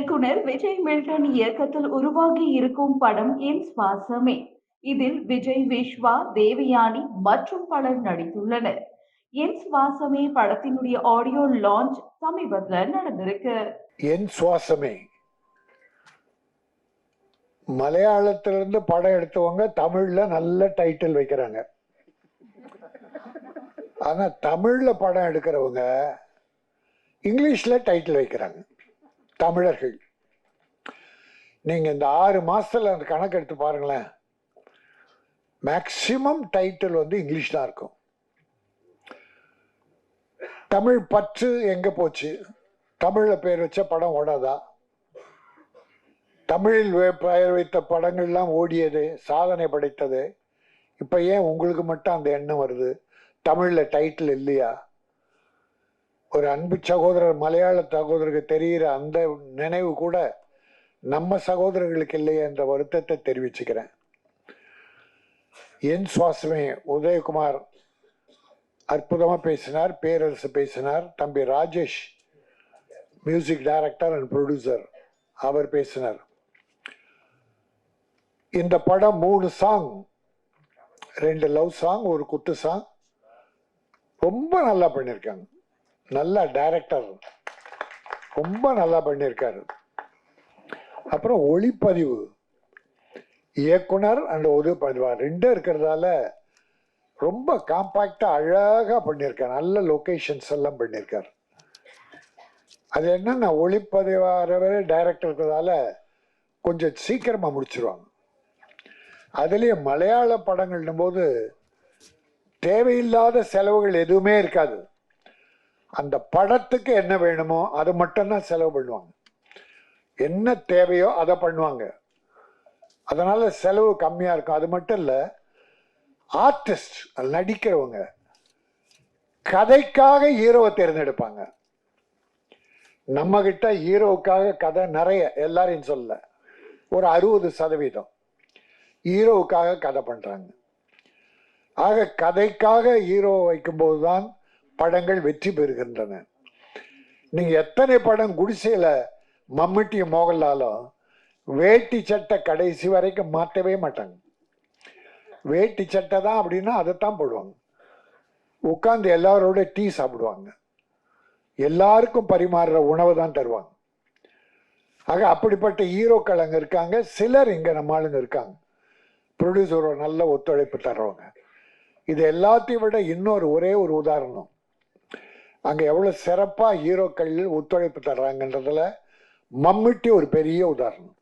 இயக்குனர் விஜய் மில்டன் இயக்கத்தில் உருவாகி இருக்கும் படம் என் சுவாசமே. இதில் விஜய் விஸ்வா தேவயானி மற்றும் பலர் நடித்துள்ளனர். என் சுவாசமே படத்தினுடைய ஆடியோ லான்ச் சமீபத்தில் நடந்திருக்கு. என் சுவாசமே. மலையாளத்திலிருந்து படம் எடுத்தவங்க தமிழ்ல நல்ல டைட்டில் வைக்கிறாங்க. ஆனா தமிழ்ல படம் எடுக்கிறவங்க இங்கிலீஷ்ல டைட்டில் வைக்கிறாங்க. தமிழர்கள். நீங்க இந்த ஆறு மாசத்துல அந்த கணக்கு எடுத்து பாருங்களேன். மேக்சிமம் டைட்டில் வந்து இங்கிலீஷ் தான் இருக்கும். தமிழ் பற்று எங்க போச்சு? தமிழ்ல பேர் வச்ச படம் ஓடாதா? தமிழில் வே- பெயர் வைத்த படங்கள்லாம் ஓடியது சாதனை படைத்தது. இப்ப ஏன் உங்களுக்கு மட்டும் அந்த எண்ணம் வருது? தமிழ்ல டைட்டில் இல்லையா? ஒரு அன்பு சகோதரர் மலையாள சகோதரருக்கு தெரிகிற அந்த நினைவு கூட நம்ம சகோதரர்களுக்கு இல்லையே என்ற வருத்தத்தை தெரிவிச்சுக்கிறேன். என் சுவாசமே உதயகுமார் அற்புதமாக பேசினார் பேரரசு பேசினார். தம்பி Rajesh music director and producer அவர் பேசினார். இந்த படம் மூணு சாங் ரெண்டு லவ் சாங் ஒரு குத்து சாங் ரொம்ப நல்லா பண்ணியிருக்காங்க. நல்ல டைரக்டர் ரொம்ப நல்லா பண்ணியிருக்காரு. அப்புறம் ஒளிப்பதிவு. இயக்குனர் அண்ட் ஒளிப்பதிவா ரெண்டும் இருக்கிறதால ரொம்ப காம்பாக்டாக அழகாக பண்ணியிருக்காரு. நல்ல லொக்கேஷன்ஸ் எல்லாம் பண்ணியிருக்காரு. அது என்னன்னா ஒளிப்பதிவாரவரே டைரக்டர் இருக்கிறதால கொஞ்சம் சீக்கிரமாக முடிச்சிருவாங்க. அதுலேயே மலையாள படங்கள்னும் போது தேவையில்லாத செலவுகள் எதுவுமே இருக்காது. அந்த படத்துக்கு என்ன வேணுமோ அதை மட்டும்தான் செலவு பண்ணுவாங்க. என்ன தேவையோ அதை பண்ணுவாங்க. அதனால செலவு கம்மியாக இருக்கும். அது மட்டும் இல்லை ஆர்டிஸ்ட் நடிக்கிறவங்க கதைக்காக ஹீரோவை தேர்ந்தெடுப்பாங்க. நம்ம கிட்ட ஹீரோவுக்காக கதை நிறைய எல்லாரையும் சொல்ல ஒரு அறுபது சதவீதம் ஹீரோவுக்காக கதை பண்ணுறாங்க ஆக கதைக்காக ஹீரோ வைக்கும்போது தான் படங்கள் வெற்றி பெறுகின்றன. நீங்க எத்தனை படம் குடிசையில மம்முட்டி மோகன்லாலும் வேட்டி சட்டை கடைசி வரைக்கும் மாற்றவே மாட்டாங்க. வேட்டி சட்டை தான் அப்படின்னா அதைத்தான் போடுவாங்க. உட்காந்து எல்லாரோட டீ சாப்பிடுவாங்க. எல்லாருக்கும் பரிமாறுற உணவு தான் தருவாங்க. ஆக அப்படிப்பட்ட ஹீரோக்கள் அங்கே இருக்காங்க சிலர் இங்கே நம்ம ஆளுங்க இருக்காங்க. ப்ரொடியூசரோட நல்ல ஒத்துழைப்பு தர்றவங்க. இது எல்லாத்தையும் விட இன்னொரு ஒரே ஒரு உதாரணம். அங்கே எவ்வளோ சிறப்பாக ஹீரோக்கள் ஒத்துழைப்பு தர்றாங்கன்றதில் மம்மிட்டி ஒரு பெரிய உதாரணம்.